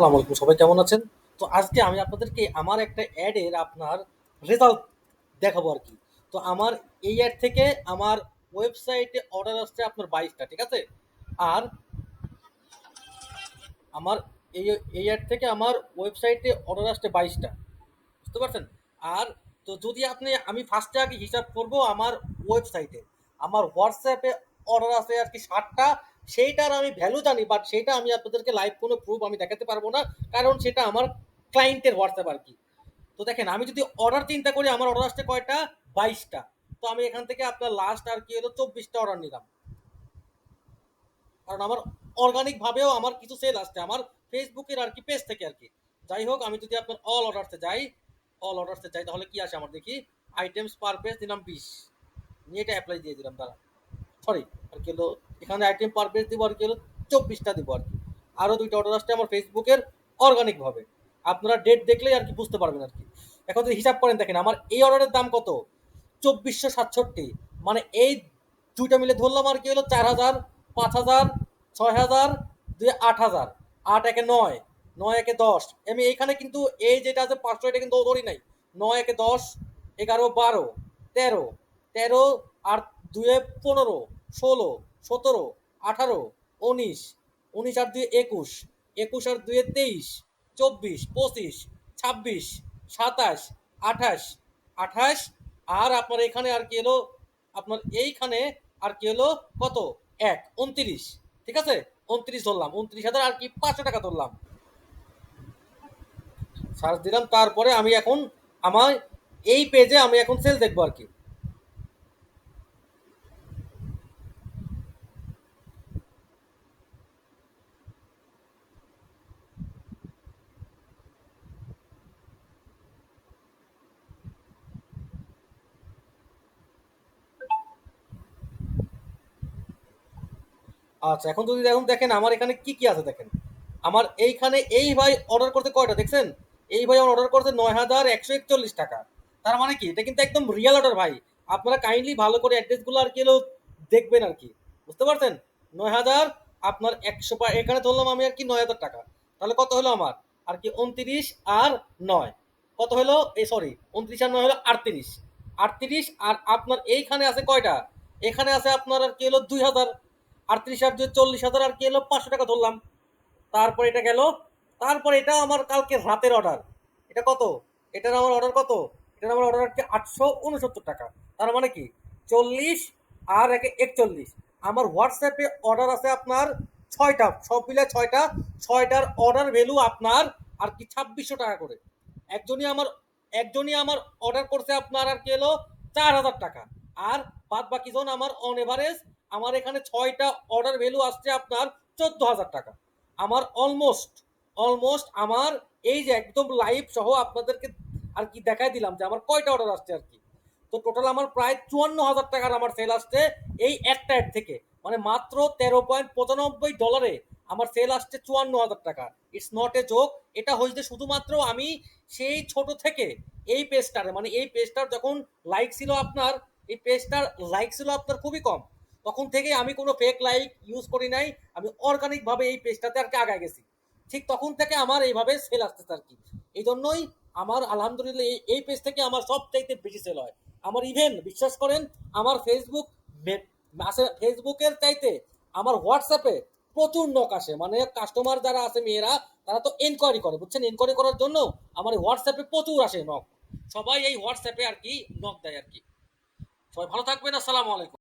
আসসালামু আলাইকুম, সবাই কেমন আছেন? তো আজকে আমি আপনাদেরকে আমার একটা অ্যাডের আপনার রেজাল্ট দেখাবো আর কি। তো আমার এই অ্যাড থেকে আমার ওয়েবসাইটে অর্ডার আসছে আপনার বাইশটা, ঠিক আছে? আর আমার এই এই অ্যাড থেকে আমার ওয়েবসাইটে অর্ডার আসছে বাইশটা, বুঝতে পারছেন? আর তো যদি আপনি, আমি ফার্স্টে আগে হিসাব করব আমার ওয়েবসাইটে আমার হোয়াটসঅ্যাপে অর্ডার আছে আর কি ষাটটা সেইটার আমি ভ্যালু জানি বাট সেটা আমি আপনাদেরকে লাইভ কোনো প্রুফ আমি দেখাতে পারব না, কারণ সেটা আমার ক্লায়েন্টের হোয়াটসঅ্যাপ আর কি। তো দেখেন, আমি যদি অর্ডার চিন্তা করি, আমার অর্ডার আসছে কয়টা? বাইশটা। তো আমি এখান থেকে আপনার লাস্ট আর কি হলো, চব্বিশটা অর্ডার নিলাম। কারণ আমার অর্গানিকভাবেও আমার কিছু সেল আসছে, আমার ফেসবুকের আর কি পেজ থেকে আর কি। যাই হোক, আমি যদি আপনার অল অর্ডারসে যাই অল অর্ডারসে যাই, তাহলে কি আসে আমার দেখি? আইটেমস পার পেজ দিলাম বিশ। নিয়ে এটা অ্যাপ্লাই দিয়ে দিলাম দাঁড়া সরি, আর কি হলো, এখানে আইটেম পার পেজ দিব, আর কি হলো, চব্বিশটা দিব, আর কি। আরও দুইটা অর্ডার আসছে আমার ফেসবুকের অর্গানিকভাবে আপনারা ডেট দেখলেই আর কি বুঝতে পারবেন, আর কি। এখন যদি হিসাব করেন, দেখেন আমার এই অর্ডারের দাম কত? চব্বিশশো সাতষট্টি। মানে এই দুইটা মিলে ধরলাম, আর কি হলো, চার হাজার, পাঁচ হাজার, ছয় হাজার, দুই আট হাজার। আট একে নয় নয় একে দশ। আমি এইখানে কিন্তু এই যেটা আছে, পাঁচশো, এটা কিন্তু ধরি নাই। নয় একে দশ, এগারো, বারো, তেরো তেরো আর দুয়ে পনেরো, ষোলো, সতেরো, আঠারো, উনিশ উনিশ আর দুয়ে একুশ একুশ আর দুয়ে তেইশ, চব্বিশ, পঁচিশ, ছাব্বিশ, সাতাশ, আঠাশ আঠাশ, আর আপনার এখানে আর কি এলো? আপনার এইখানে আর কি হলো কত? এক, উনত্রিশ, ঠিক আছে? উনত্রিশ ধরলাম, উনত্রিশ হাজার আর কি পাঁচশো টাকা ধরলাম। সার্চ দিলাম, তারপরে আমি এখন আমার এই পেজে আমি এখন সেল দেখব আর কি। আচ্ছা এখন যদি এখন দেখেন আমার এখানে কি কি আছে দেখেন। আমার এইখানে এই ভাই অর্ডার করতে কয়টা, দেখছেন? এই ভাই আমার অর্ডার করতে নয় হাজার একশো একচল্লিশ টাকা। তার মানে কি? এটা কিন্তু একদম রিয়েল অর্ডার ভাই। আপনারা কাইন্ডলি ভালো করে অ্যাড্রেসগুলো আর কি দেখবেন আর কি। বুঝতে পারছেন? নয় হাজার আপনার একশো এখানে ধরলাম আমি আর কি নয় হাজার টাকা। তাহলে কত হলো আমার? আর কি উনত্রিশ আর নয়। কত হলো? এই সরি উনত্রিশ আর নয় হলো আটত্রিশ। আটত্রিশ আর আপনার এইখানে আছে কয়টা? এখানে আছে আপনার আর কি হলো দুই হাজার। আটত্রিশ আর দুই চল্লিশ হাজার আর কি এলো, পাঁচশো টাকা ধরলাম। তারপর এটা গেল, তারপর এটা আমার কালকে রাতের অর্ডার এটা কত? এটার আমার অর্ডার কত? এটার আমার অর্ডার হচ্ছে আটশো উনসত্তর টাকা। তার মানে কি? চল্লিশ আর একে একচল্লিশ। আমার হোয়াটসঅ্যাপে অর্ডার আছে আপনার ছয়টা, সব মিলে ছয়টা। ছয়টার অর্ডার ভ্যালু আপনার আর কি ছাব্বিশশো টাকা করে। একজনই আমার একজনই আমার অর্ডার করছে আপনার আর কি এলো চার হাজার টাকা। আর বাদ বাকি জন আমার অন এভারেজ আমার এখানে ছয়টা অর্ডার ভ্যালু আসছে আপনার চোদ্দ হাজার টাকা। আমার অলমোস্ট অলমোস্ট আমার এই যে একদম লাইভ সহ আপনাদেরকে আর কি দেখাই দিলাম যে আমার কয়টা অর্ডার আসছে আর কি। তো টোটাল আমার প্রায় চুয়ান্ন হাজার টাকার আমার সেল আসছে এই একটা অ্যাড থেকে। মানে মাত্র তেরো পয়েন্ট পঁচানব্বই ডলারে আমার সেল আসছে চুয়ান্ন হাজার টাকা। ইটস নট এ জোক এটা হয়েছে শুধুমাত্র আমি সেই ছোট থেকে এই পেজটারে মানে এই পেজটার যখন লাইক ছিল আপনার, এই পেজটার লাইক ছিল আপনার খুবই কম। তখন থেকে আমি কোনো ফেক লাইক ইউজ করি নাই, আমি অর্গানিকভাবে এই পেজটাতে আর কি আগায় গেছি। ঠিক তখন থেকে আমার এইভাবে সেল আসতেছে আর কি। এই জন্যই আমার আলহামদুলিল্লাহ এই এই পেজ থেকে আমার সব চাইতে বেশি সেল হয়। আমার ইভেন বিশ্বাস করেন, আমার ফেসবুক ফেসবুকের চাইতে আমার হোয়াটসঅ্যাপে প্রচুর নক আসে। মানে কাস্টমার যারা আছে মেয়েরা, তারা তো এনকোয়ারি করে, বুঝছেন? এনকোয়ারি করার জন্য আমার হোয়াটসঅ্যাপে প্রচুর আসে নক সবাই এই হোয়াটসঅ্যাপে আর কি নক দেয় আর কি। সবাই ভালো থাকবেন, আসসালামু আলাইকুম।